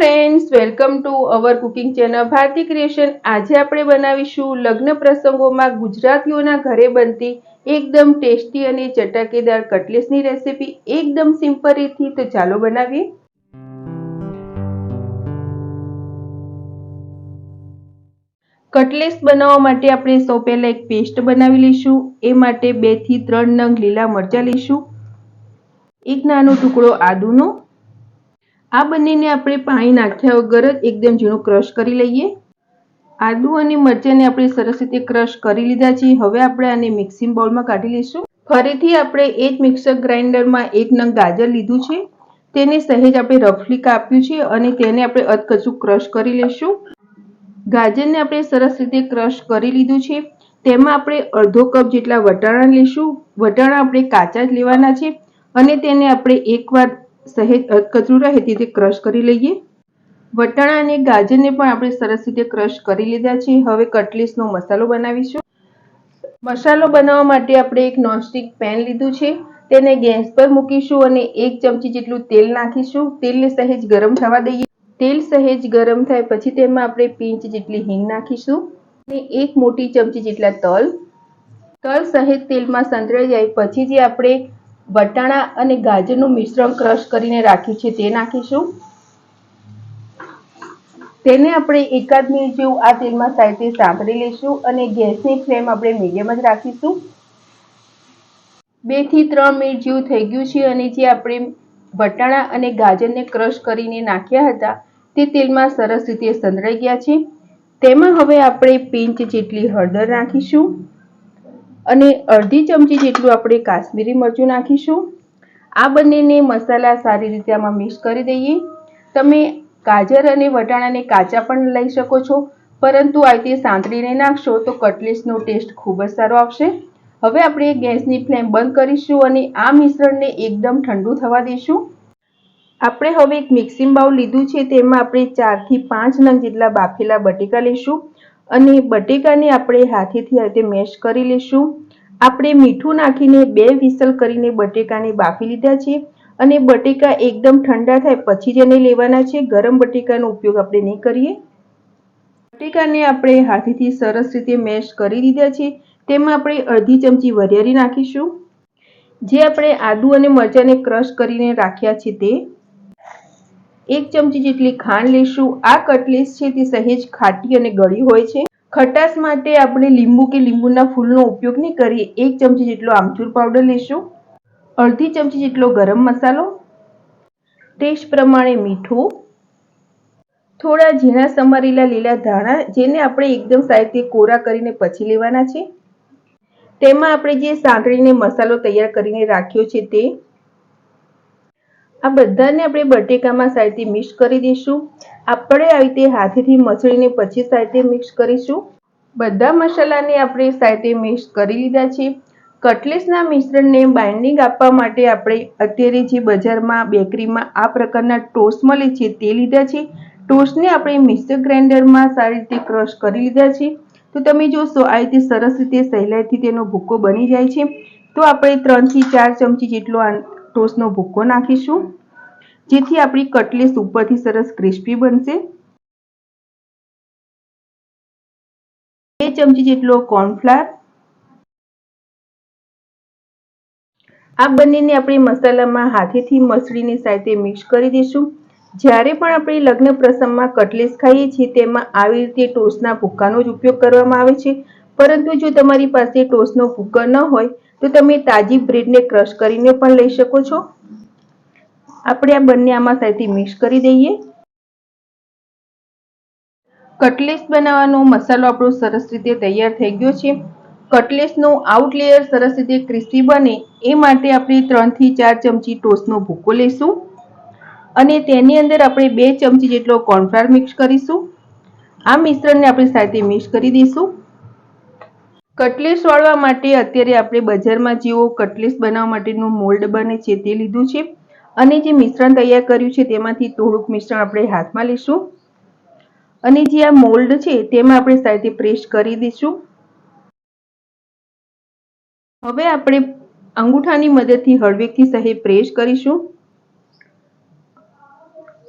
Friends welcome to our cooking channel Bharti creation આજે આપણે બનાવીશું લગ્ન પ્રસંગોમાં ગુજરાતીઓના ઘરે બનતી એકદમ ટેસ્ટી અને ચટાકેદાર કટલેસની રેસીપી. એકદમ સિમ્પલ રીતથી તો ચાલો બનાવીએ. કટલેસ બનાવવા માટે આપણે સૌ પહેલાં એક પેસ્ટ બનાવી લઈશું. એ માટે બેથી ત્રણ નંગ લીલા મરચાં લઈશું. એક નાનો ટુકડો આદુનો આ બંનેને આપણે પાણી નાખ્યા વગર જ એકદમ ઝીણું ક્રશ કરી લઈએ. આદુ અને મરચાંને આપણે સરસ રીતે ક્રશ કરી લીધા છે. હવે આપણે આને મિક્સિંગ બાઉલમાં કાઢી લઈશું. ફરીથી આપણે એ જ મિક્સર ગ્રાઇન્ડરમાં એક નંગ ગાજર લીધું છે. તેને સહેજ આપણે રફલી કાપ્યું છે અને તેને આપણે અધકચું ક્રશ કરી લઈશું. ગાજરને આપણે સરસ રીતે ક્રશ કરી લીધું છે. તેમાં આપણે અડધો કપ જેટલા વટાણા લઈશું. વટાણા આપણે કાચા જ લેવાના છે અને તેને આપણે એકવાર સહેજ અધકચરું રહે તે ક્રશ કરી લઈએ. વટાણા અને ગાજરને પણ આપણે સરસ રીતે ક્રશ કરી લીધા છે. હવે કટલીસનો મસાલો બનાવીશું. મસાલો બનાવવા માટે આપણે એક નોનસ્ટિક પેન લીધું છે. તેને ગેસ પર મૂકીશું અને એક ચમચી જેટલું તેલ નાખીશું. તેલને સહેજ ગરમ થવા દઈએ. તેલ સહેજ ગરમ થાય પછી તેમાં આપણે પિંચ જેટલી હિંગ નાખીશું અને એક મોટી ચમચી જેટલા તલ. તલ સહેજ તેલમાં સંતળાઈ જાય પછી જે આપણે વટાણા અને ગાજરનું મિશ્રણ ક્રશ કરીને રાખ્યું છે, તે નાખીશું. તેને આપણે એકાદ મિનિટ જેવું આ તેલમાં સાઈડથી સાંભળી લઈશું અને ગેસની ફ્લેમ આપણે મીડિયમ જ રાખીશું. બેથી ત્રણ મિનિટ જેવું થઈ ગયું છે અને જે આપણે વટાણા અને ગાજરને ક્રશ કરીને નાખ્યા હતા, તે તેલમાં સરસ રીતે સંતળાઈ ગયા છે. તેમાં હવે આપણે પિંચ જેટલી હળદર નાખીશું. અને અડધી ચમચી જેટલું આપણે કાશ્મીરી મરચું નાખીશું. આ બંનેને મસાલા સારી રીતે આમાં મિક્સ કરી દઈએ. તમે ગાજર અને વટાણાને કાચા પણ લઈ શકો છો, પરંતુ આ રીતે સાંતળીને નાખશો તો કટલેસનો ટેસ્ટ ખૂબ જ સારો આવશે. હવે આપણે ગેસની ફ્લેમ બંધ કરીશું અને આ મિશ્રણને એકદમ ઠંડુ થવા દઈશું. આપણે હવે એક મિક્સિંગ બાઉલ લીધું છે, તેમાં આપણે ચારથી પાંચ નંગ જેટલા બાફેલા બટેકા લઈશું. અને બટેકાને આપણે હાથેથી આ રીતે મેશ કરી લઈશું આપણે મીઠું નાખીને બે વિસલ કરીને બટેકાને બાફી લીધા છે અને બટેકા એકદમ ઠંડા થાય પછી જ એને લેવાના છે. ગરમ બટેકાનો ઉપયોગ આપણે નહીં કરીએ. બટેકાને આપણે હાથેથી સરસ રીતે મેશ કરી દીધા છે. તેમાં આપણે અડધી ચમચી વરિયાળી નાખીશું. જે આપણે આદુ અને મરચાંને ક્રશ કરીને રાખ્યા છે તે એક ચમચી જેટલી ખાંડ લઈશું. આ કટલેસ છે તે સહેજ ખાટી અને ગળી હોય છે. ખટાશ માટે આપણે લીંબુ કે લીંબુના ફૂલનો ઉપયોગ નહીં કરીએ. એક ચમચી જેટલો આમચૂર પાવડર લઈશું. અડધી ચમચી જેટલો ગરમ મસાલો. ટેસ્ટ પ્રમાણે મીઠું. થોડા ઝીણા સમારેલા લીલા ધાણા, જેને આપણે એકદમ સાઈડથી કોરા કરીને પછી લેવાના છે. તેમાં આપણે જે સાંતળીને મસાલો તૈયાર કરીને રાખ્યો છે તે આ બધાને આપણે બટેકામાં સાઈડથી મિક્સ કરી દઈશું. આપણે આવી રીતે હાથેથી મસળીને પછી સાઈડથી મિક્સ કરીશું. બધા મસાલાને આપણે સાઈડથી મિક્સ કરી લીધા છે. કટલેસના મિશ્રણને બાઇન્ડિંગ આપવા માટે આપણે અત્યારે જે બજારમાં, બેકરીમાં આ પ્રકારના ટોસ્ટ મળે છે તે લીધા છે. ટોસ્ટને આપણે મિક્સર ગ્રાઇન્ડરમાં સારી રીતે ક્રશ કરી લીધા છે. તો તમે જોશો, આ રીતે સરસ રીતે સહેલાઈથી તેનો ભૂકો બની જાય છે. તો આપણે ત્રણથી ચાર ચમચી જેટલો ટોસ્ટનો ભૂક્કો નાખીશું, જેથી આપણી કટલેસ ઉપરથી સરસ ક્રિસ્પી બનશે. બે ચમચી જેટલો કોર્નફ્લાવર આ બંનેને આપણે મસાલામાં હાથેથી મસળીની સાથે મિક્સ કરી દઈશું. જ્યારે પણ આપણે લગ્ન પ્રસંગમાં કટલેસ ખાઈએ છીએ, તેમાં આવી રીતે ટોસ્ટના ભૂક્કાનો જ ઉપયોગ કરવામાં આવે છે. પરંતુ જો તમારી પાસે ટોસ્ટનો કુકર ન હોય, તો તમે તાજી બ્રેડને ક્રશ કરીને પણ લઈ શકો છો. આપણે આ બંને આમાં સાથે મિક્સ કરી દઈએ. કટલેસ બનાવવાનો મસાલો આપણો સરસ રીતે તૈયાર થઈ ગયો છે. કટલેસનો આઉટ લેયર સરસ રીતે ક્રિસ્પી બને, એ માટે આપણે ત્રણથી ચાર ચમચી ટોસ્ટનો ભૂકો લઈશું. અને તેની અંદર આપણે બે ચમચી જેટલો કોર્નફ્લાવર મિક્સ કરીશું. આ મિશ્રણને આપણે સાથે મિક્સ કરી દઈશું. કટલેસ વાળવા માટે અત્યારે આપણે બજારમાં જેવો કટલેસ બનાવવા માટેનું મોલ્ડ બને છે તે લીધું છે. અને જે મિશ્રણ તૈયાર કર્યું છે તેમાંથી થોડુંક મિશ્રણ આપણે હાથમાં લઈશું. અને જે આ મોલ્ડ છે તેમાં આપણે સાઈડથી પ્રેસ કરી દઈશું. હવે આપણે અંગૂઠાની મદદથી હળવેકથી સહેજ પ્રેસ કરીશું.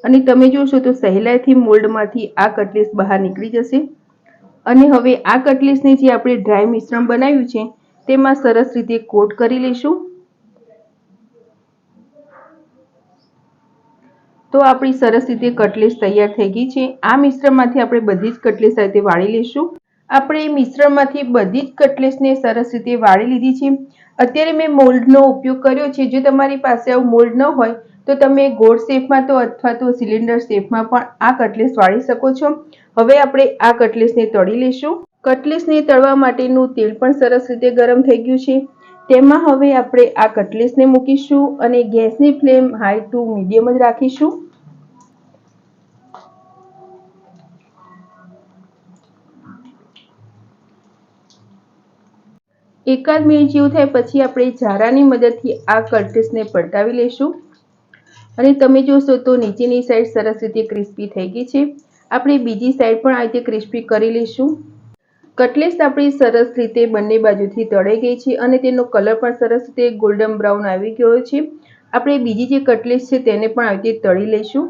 અને તમે જોશો તો સહેલાઈથી મોલ્ડમાંથી આ કટલેસ બહાર નીકળી જશે. અને હવે આ કટલેસને જે આપણે ડ્રાય મિશ્રણ બનાવ્યું છે, તેમાં સરસ રીતે કોટ કરી લઈશું. તો આપણી સરસ રીતે કટલેસ તૈયાર થઈ ગઈ છે. આ મિશ્રણમાંથી આપણે બધી જ કટલેસ આ રીતે વાળી લઈશું. આપણે મિશ્રણમાંથી બધી જ કટલેસને સરસ રીતે વાળી લીધી છે. અત્યારે મેં મોલ્ડનો ઉપયોગ કર્યો છે. જો તમારી પાસે આવું મોલ્ડ ન હોય, તો તમે ગોળ શેપમાં તો અથવા તો સિલિન્ડર શેપમાં પણ આ કટલેસ વાળી શકો છો. હવે આપણે આ કટલેસને તળી લઈશું. કટલેસને તળવા માટેનું તેલ પણ સરસ રીતે ગરમ થઈ ગયું છે. તેમાં હવે આપણે આ કટલેસને મૂકીશું અને ગેસની ફ્લેમ હાઈ ટુ મીડિયમ જ રાખીશું. એકાદ મિનિટ જેવું થાય પછી આપણે ઝારાની મદદથી આ કટલેસને પલટાવી લઈશું. અને તમે જોશો તો નીચેની સાઈડ સરસ રીતે ક્રિસ્પી થઈ ગઈ છે. આપણે બીજી સાઈડ પણ આ રીતે ક્રિસ્પી કરી લઈશું. કટલેસ આપણી સરસ રીતે બંને બાજુથી તળાઈ ગઈ છે અને તેનો કલર પણ સરસ રીતે ગોલ્ડન બ્રાઉન આવી ગયો છે. આપણે બીજી જે કટલેસ છે તેને પણ આવી રીતે તળી લઈશું.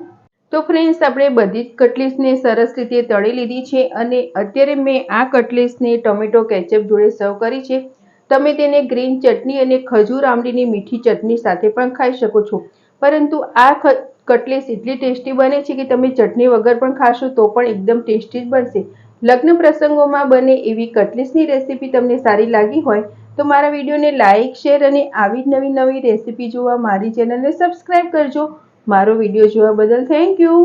તો ફ્રેન્ડ્સ, આપણે બધી જ કટલેસને સરસ રીતે તળી લીધી છે અને અત્યારે મેં આ કટલેસને ટોમેટો કેચઅપ જોડે સર્વ કરી છે. તમે તેને ગ્રીન ચટણી અને ખજૂર આમલીની મીઠી ચટણી સાથે પણ ખાઈ શકો છો. પરંતુ આ કટલેસ એટલી ટેસ્ટી બને છે કે તમે ચટણી વગર પણ ખાશો તો પણ એકદમ ટેસ્ટી જ બનશે. લગ્ન પ્રસંગોમાં બને એવી કટલેસની રેસીપી તમને સારી લાગી હોય તો મારા વિડીયોને લાઇક શેર અને આવી જ નવી નવી રેસીપી જોવા મારી ચેનલને સબસ્ક્રાઈબ કરજો. મારો વીડિયો જોવા બદલ થેન્ક યુ.